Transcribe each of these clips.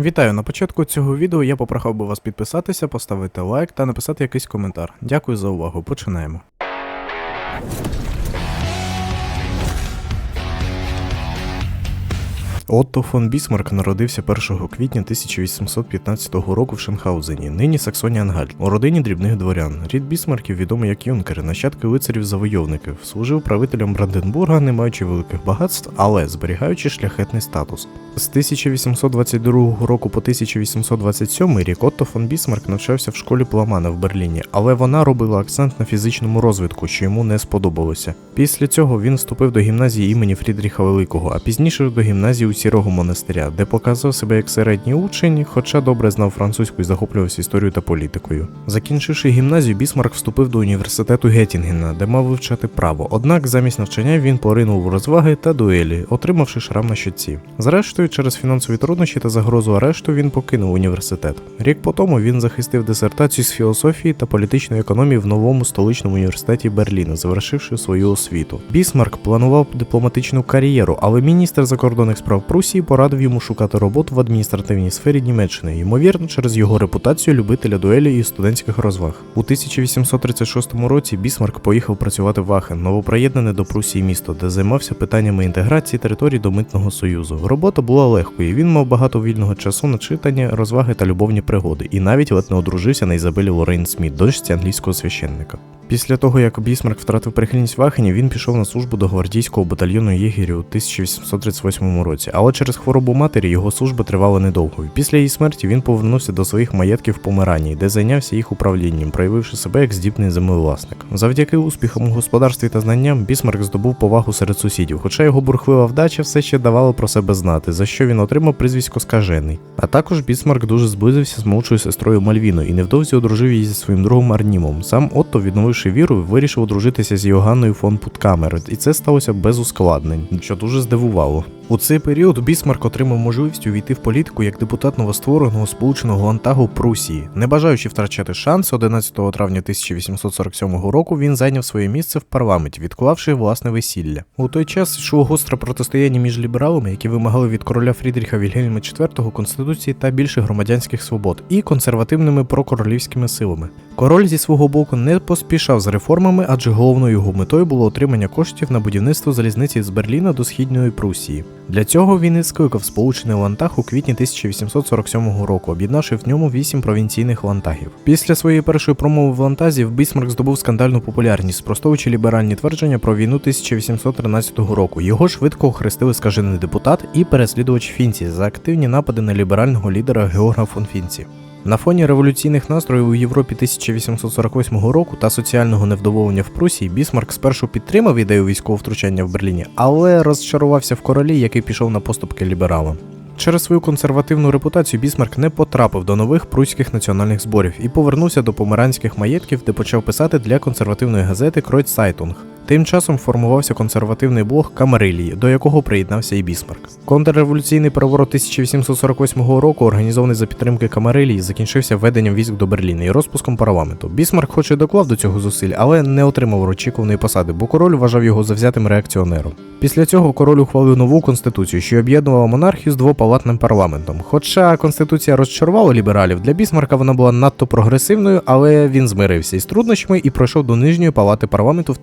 Вітаю! На початку цього відео я попрохав би вас підписатися, поставити лайк та написати якийсь коментар. Дякую за увагу. Починаємо. Отто фон Бісмарк народився 1 квітня 1815 року в Шенхаузені, нині Саксонія Ангальт, у родині дрібних дворян. Рід Бісмарків відомий як юнкери, нащадки лицарів-завойовників, служив правителям Бранденбурга, не маючи великих багатств, але зберігаючи шляхетний статус. З 1822 року по 1827 рік Отто фон Бісмарк навчався в школі Пламана в Берліні, але вона робила акцент на фізичному розвитку, що йому не сподобалося. Після цього він вступив до гімназії імені Фрідріха Великого, а пізніше до гімназії у Сірого монастиря, де показав себе як середній учень, хоча добре знав французьку і захоплювався історією та політикою. Закінчивши гімназію, Бісмарк вступив до університету Геттінгена, де мав вивчати право. Однак замість навчання він поринув у розваги та дуелі, отримавши шрам на щоці. Зрештою, через фінансові труднощі та загрозу арешту він покинув університет. Рік по тому він захистив дисертацію з філософії та політичної економії в новому столичному університеті Берліна, завершивши свою освіту. Бісмарк планував дипломатичну кар'єру, але міністр закордонних справ Прусії порадив йому шукати роботу в адміністративній сфері Німеччини, ймовірно, через його репутацію любителя дуелі і студентських розваг. У 1836 році Бісмарк поїхав працювати в Ахен, новоприєднане до Прусії місто, де займався питаннями інтеграції територій до митного союзу. Робота була легкою. Він мав багато вільного часу на читання, розваги та любовні пригоди, і навіть ледь не одружився на Ізабелі Лорейн Сміт, дочці англійського священника. Після того, як Бісмарк втратив прихильність в Ахені, він пішов на службу до гвардійського батальйону єгерів у 1838 році, але через хворобу матері його служба тривала недовго. Після її смерті він повернувся до своїх маєтків в Померанії, де зайнявся їх управлінням, проявивши себе як здібний землевласник. Завдяки успіхам у господарстві та знанням Бісмарк здобув повагу серед сусідів, хоча його бурхлива вдача все ще давала про себе знати, за що він отримав прізвисько скажений. А також Бісмарк дуже зблизився з молодшою сестрою Мальвіною і невдовзі одружив її зі своїм другом Арнімом. Сам Отто, відновивши віру, вирішив одружитися з Йоганною фон Путкамер, і це сталося без ускладнень, що дуже здивувало. У цей період Бісмарк отримав можливість увійти в політику як депутат новоствореного сполученого Лантагу Прусії. Не бажаючи втрачати шанс, 11 травня 1847 року він зайняв своє місце в парламенті, відклавши власне весілля. У той час йшло гостре протистояння між лібералами, які вимагали від короля Фрідріха Вільгельма IV конституції та більше громадянських свобод, і консервативними прокоролівськими силами. Король зі свого боку не поспішав з реформами, адже головною його метою було отримання коштів на будівництво залізниці з Берліна до східної Прусії. Для цього він і скликав Сполучений Лантаг у квітні 1847 року, об'єднавши в ньому вісім провінційних лантагів. Після своєї першої промови в лантазі Бісмарк здобув скандальну популярність, спростовуючи ліберальні твердження про війну 1813 року. Його швидко охрестили скажений депутат і переслідувач Фінці за активні напади на ліберального лідера Георга фон Фінці. На фоні революційних настроїв у Європі 1848 року та соціального невдоволення в Прусії Бісмарк спершу підтримав ідею військового втручання в Берліні, але розчарувався в королі, який пішов на поступки лібералам. Через свою консервативну репутацію Бісмарк не потрапив до нових пруських національних зборів і повернувся до померанських маєтків, де почав писати для консервативної газети Кройцайтунг. Тим часом формувався консервативний блог Камарилії, до якого приєднався і Бісмарк. Контрреволюційний переворот 1848 року, організований за підтримки Камарилії, закінчився введенням військ до Берліна і розпуском парламенту. Бісмарк хоч і доклав до цього зусиль, але не отримав очікуваної посади, бо король вважав його завзятим реакціонером. Після цього король ухвалив нову конституцію, що об'єднувала монархію з двопалатним парламентом. Хоча конституція розчарувала лібералів, для Бісмарка вона була надто прогресивною, але він змирився із труднощами і пройшов до нижньої палати парламенту в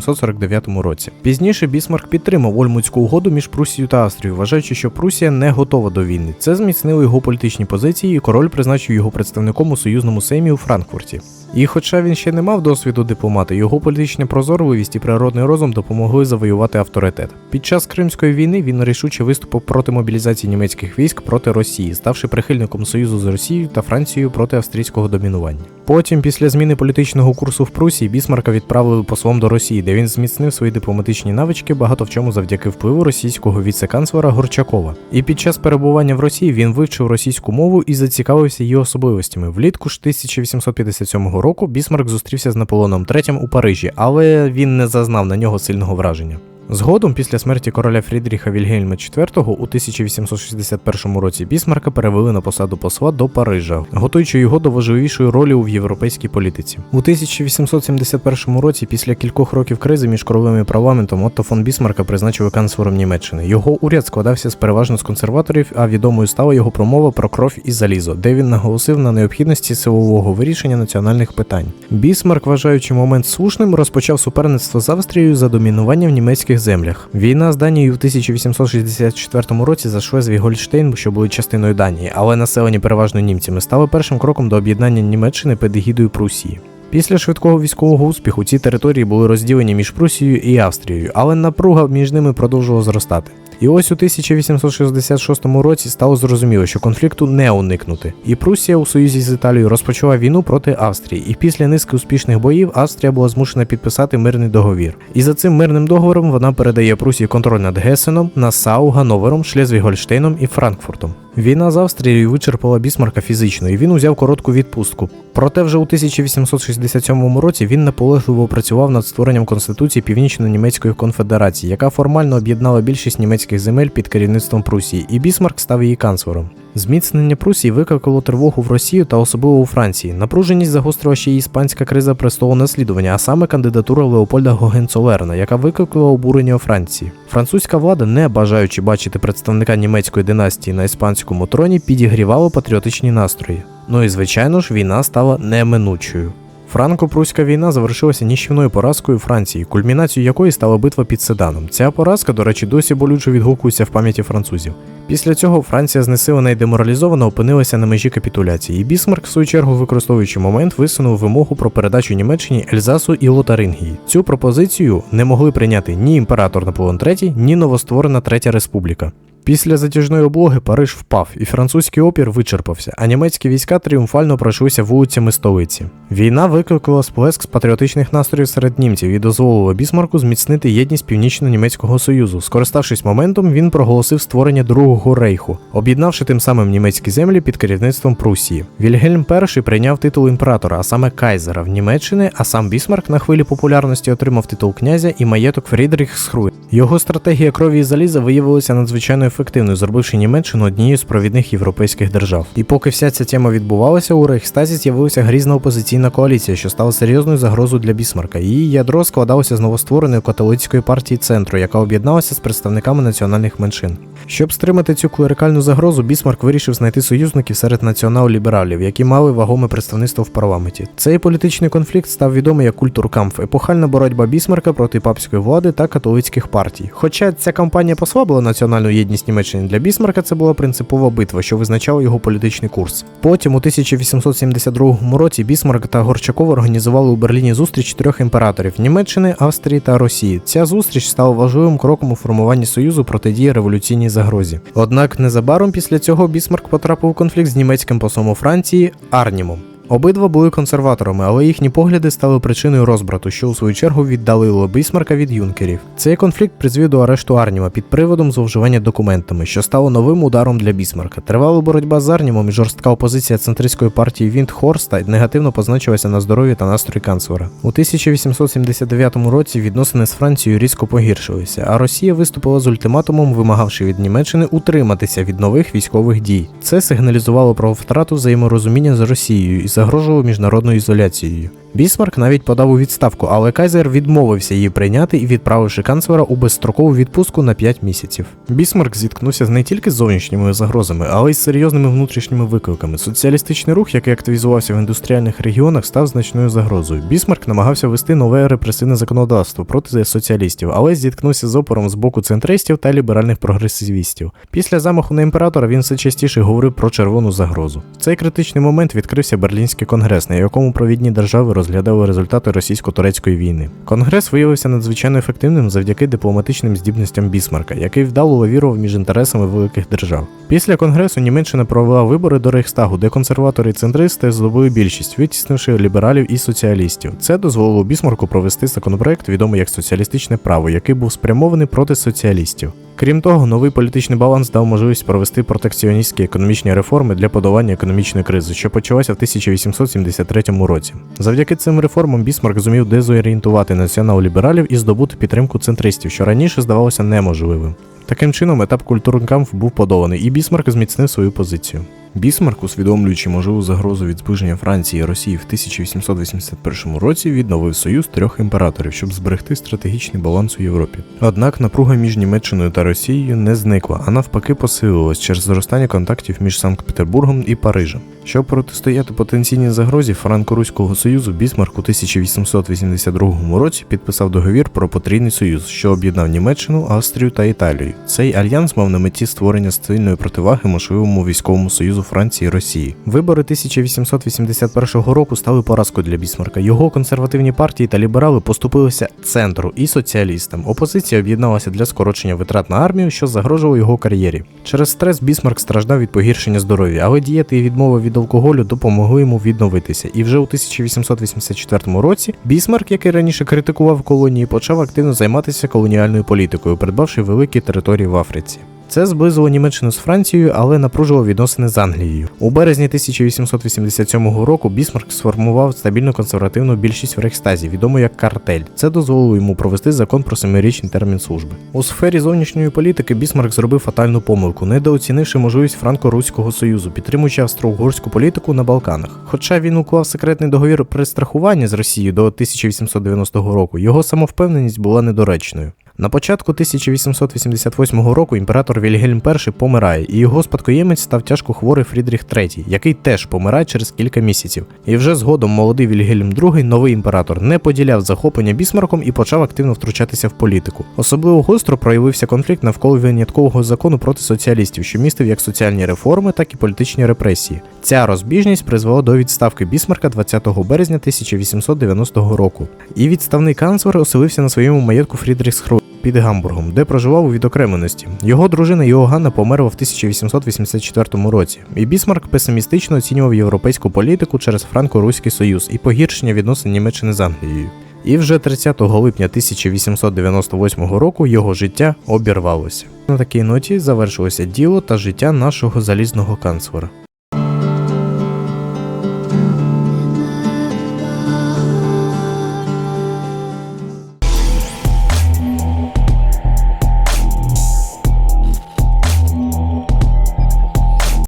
1849 році. Пізніше Бісмарк підтримав Ольмутську угоду між Прусією та Австрією, вважаючи, що Прусія не готова до війни. Це зміцнило його політичні позиції, і король призначив його представником у союзному сеймі у Франкфурті. І хоча він ще не мав досвіду дипломата, його політична прозорливість і природний розум допомогли завоювати авторитет. Під час Кримської війни він рішуче виступив проти мобілізації німецьких військ проти Росії, ставши прихильником союзу з Росією та Францією проти австрійського домінування. Потім, після зміни політичного курсу в Прусії, Бісмарка відправили послом до Росії, де він зміцнив свої дипломатичні навички багато в чому завдяки впливу російського віце-канцлера Горчакова. І під час перебування в Росії він вивчив російську мову і зацікавився її особливостями. Влітку ж 1857 року Бісмарк зустрівся з Наполеоном III у Парижі, але він не зазнав на нього сильного враження. Згодом, після смерті короля Фрідріха Вільгельма IV у 1861 році Бісмарка перевели на посаду посла до Парижа, готуючи його до важливішої ролі у європейській політиці. У 1871 році, після кількох років кризи між королем і парламентом, Отто фон Бісмарка призначили канцлером Німеччини. Його уряд складався з переважно з консерваторів, а відомою стала його промова про кров і залізо, де він наголосив на необхідності силового вирішення національних питань. Бісмарк, вважаючи момент слушним, розпочав суперництво з Австрією за домінування в німецьких землях. Війна з Данією в 1864 році за Швезві Гольштейн, що були частиною Данії, але населені переважно німцями, стали першим кроком до об'єднання Німеччини під егідою Прусії. Після швидкого військового успіху ці території були розділені між Прусією і Австрією, але напруга між ними продовжувала зростати. І ось у 1866 році стало зрозуміло, що конфлікту не уникнути. І Прусія у союзі з Італією розпочала війну проти Австрії, і після низки успішних боїв Австрія була змушена підписати мирний договір. І за цим мирним договором вона передає Прусії контроль над Гесеном, Насау, Гановером, Шлезвіг-Гольштейном і Франкфуртом. Війна з Австрією вичерпала Бісмарка фізично, і він узяв коротку відпустку. Проте вже у 1867 році він наполегливо працював над створенням Конституції Північно-Німецької конфедерації, яка формально об'єднала більшість німецьких земель під керівництвом Прусії, і Бісмарк став її канцлером. Зміцнення Прусії викликало тривогу в Росію та особливо у Франції. Напруженість загострила ще й іспанська криза престолу наслідування, а саме кандидатура Леопольда Гогенцолерна, яка викликала обурення у Франції. Французька влада, не бажаючи бачити представника німецької династії на іспанському троні, підігрівала патріотичні настрої. Ну і звичайно ж, війна стала неминучою. Франко-пруська війна завершилася ніщівною поразкою Франції, кульмінацією якої стала битва під Седаном. Ця поразка, до речі, досі болюче відгукується в пам'яті французів. Після цього Франція знесилена і деморалізована опинилася на межі капітуляції, і Бісмарк, в свою чергу, використовуючи момент, висунув вимогу про передачу Німеччині Ельзасу і Лотарингії. Цю пропозицію не могли прийняти ні імператор Наполеон III, ні новостворена Третя Республіка. Після затяжної облоги Париж впав, і французький опір вичерпався, а німецькі війська тріумфально пройшлися вулицями столиці. Війна викликала сплеск з патріотичних настроїв серед німців і дозволила Бісмарку зміцнити єдність Північно-Німецького Союзу. Скориставшись моментом, він проголосив створення Другого рейху, об'єднавши тим самим німецькі землі під керівництвом Прусії. Вільгельм І прийняв титул імператора, а саме кайзера в Німеччини, а сам Бісмарк на хвилі популярності отримав титул князя і маєток Фрідріхсхруй. Його стратегія крові і заліза виявилася надзвичайно ефективною, зробивши Німеччину однією з провідних європейських держав. І поки вся ця тема відбувалася, у Рейхстазі з'явилася грізна опозиційна коаліція, що стала серйозною загрозою для Бісмарка. Її ядро складалося з новоствореної католицької партії центру, яка об'єдналася з представниками національних меншин. Щоб стримати цю клерикальну загрозу, Бісмарк вирішив знайти союзників серед націонал-лібералів, які мали вагоме представництво в парламенті. Цей політичний конфлікт став відомий як культуркамф, епохальна боротьба Бісмарка проти папської влади та католицьких партій. Хоча ця кампанія послабила національну єдність Німеччини для Бісмарка, це була принципова битва, що визначала його політичний курс. Потім, у 1872 році, Бісмарк та Горчаков організували у Берліні зустріч трьох імператорів Німеччини, Австрії та Росії. Ця зустріч стала важливим кроком у формуванні союзу протидії революційній загрозі. Однак незабаром після цього Бісмарк потрапив у конфлікт з німецьким послом у Франції Арнімом. Обидва були консерваторами, але їхні погляди стали причиною розбрату, що у свою чергу віддалило Бісмарка від юнкерів. Цей конфлікт призвів до арешту Арніма під приводом зловживання документами, що стало новим ударом для Бісмарка. Тривала боротьба з Арнімом і жорстка опозиція центристської партії Віндхорста негативно позначилася на здоров'ї та настрої канцлера. У 1879 році відносини з Францією різко погіршилися, а Росія виступила з ультиматумом, вимагавши від Німеччини утриматися від нових військових дій. Це сигналізувало про втрату взаєморозуміння з Росією і загрожував міжнародною ізоляцією. Бісмарк навіть подав у відставку, але Кайзер відмовився її прийняти і відправивши канцлера у безстрокову відпустку на 5 місяців. Бісмарк зіткнувся не тільки з зовнішніми загрозами, але й з серйозними внутрішніми викликами. Соціалістичний рух, який активізувався в індустріальних регіонах, став значною загрозою. Бісмарк намагався вести нове репресивне законодавство проти соціалістів, але зіткнувся з опором з боку центристів та ліберальних прогресивістів. Після замаху на імператора він все частіше говорив про червону загрозу. В цей критичний момент відкрився Берлінський конгрес, на якому провідні держави розглядали результати російсько-турецької війни. Конгрес виявився надзвичайно ефективним завдяки дипломатичним здібностям Бісмарка, який вдало лавірував між інтересами великих держав. Після конгресу Німеччина провела вибори до Рейхстагу, де консерватори і центристи здобули більшість, витіснивши лібералів і соціалістів. Це дозволило Бісмарку провести законопроект, відомий як соціалістичне право, який був спрямований проти соціалістів. Крім того, новий політичний баланс дав можливість провести протекціоністські економічні реформи для подолання економічної кризи, що почалася в 1873 році. Завдяки цим реформам Бісмарк зумів дезорієнтувати націонал-лібералів і здобути підтримку центристів, що раніше здавалося неможливим. Таким чином, етап культурнкамф був подоланий, і Бісмарк зміцнив свою позицію. Бісмарк, усвідомлюючи можливу загрозу від зближення Франції і Росії в 1881 році, відновив союз трьох імператорів, щоб зберегти стратегічний баланс у Європі. Однак напруга між Німеччиною та Росією не зникла, а навпаки посилилась через зростання контактів між Санкт-Петербургом і Парижем. Щоб протистояти потенційній загрозі Франко-Руського союзу, Бісмарк у 1882 році підписав договір про потрійний союз, що об'єднав Німеччину, Австрію та Італію. Цей альянс мав на меті створення сильної противаги можливому військовому союзу Франції і Росії. Вибори 1881 року стали поразкою для Бісмарка. Його консервативні партії та ліберали поступилися центру і соціалістам. Опозиція об'єдналася для скорочення витрат на армію, що загрожувало його кар'єрі. Через стрес Бісмарк страждав від погіршення здоров'я, але дієти і відмова від алкоголю допомогли йому відновитися. І вже у 1884 році Бісмарк, який раніше критикував колонії, почав активно займатися колоніальною політикою, придбавши великі території в Африці. Це зблизило Німеччину з Францією, але напружило відносини з Англією. У березні 1887 року Бісмарк сформував стабільну консервативну більшість в Рейхстазі, відому як картель. Це дозволило йому провести закон про семирічний термін служби. У сфері зовнішньої політики Бісмарк зробив фатальну помилку, недооцінивши можливість Франко-Руського союзу, підтримуючи австро-угорську політику на Балканах. Хоча він уклав секретний договір при страхуванні з Росією до 1890 року, його самовпевненість була недоречною. На початку 1888 року імператор Вільгельм І помирає, і його спадкоємець став тяжко хворий Фрідріх III, який теж помирає через кілька місяців. І вже згодом молодий Вільгельм II, новий імператор, не поділяв захоплення Бісмарком і почав активно втручатися в політику. Особливо гостро проявився конфлікт навколо виняткового закону проти соціалістів, що містив як соціальні реформи, так і політичні репресії. Ця розбіжність призвела до відставки Бісмарка 20 березня 1890 року. І відставний канцлер оселився на своєму маєтку Фрідріхсхру під Гамбургом, де проживав у відокремленості. Його дружина Йоганна померла в 1884 році, і Бісмарк песимістично оцінював європейську політику через Франко-Руський Союз і погіршення відносин Німеччини з Англією. І вже 30 липня 1898 року його життя обірвалося. На такій ноті завершилося діло та життя нашого залізного канцлера.